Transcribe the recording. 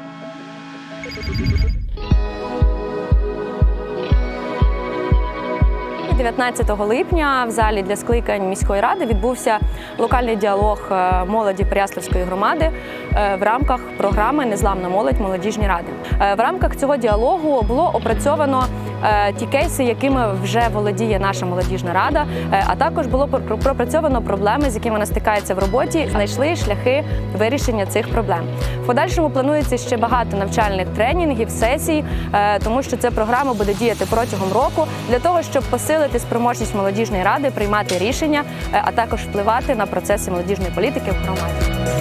Thank you. 19 липня в залі для скликань міської ради відбувся локальний діалог е, молоді Переяславської громади е, в рамках програми Незламна молодь молодіжні ради. Е, В рамках цього діалогу було опрацьовано ті кейси, якими вже володіє наша молодіжна рада, а також було пропрацьовано проблеми, з якими вона стикається в роботі, знайшли шляхи вирішення цих проблем. В подальшому планується ще багато навчальних тренінгів, сесій, тому що ця програма буде діяти протягом року для того, щоб посилити спроможність молодіжної ради приймати рішення, е, а також впливати на процеси молодіжної політики в громаді.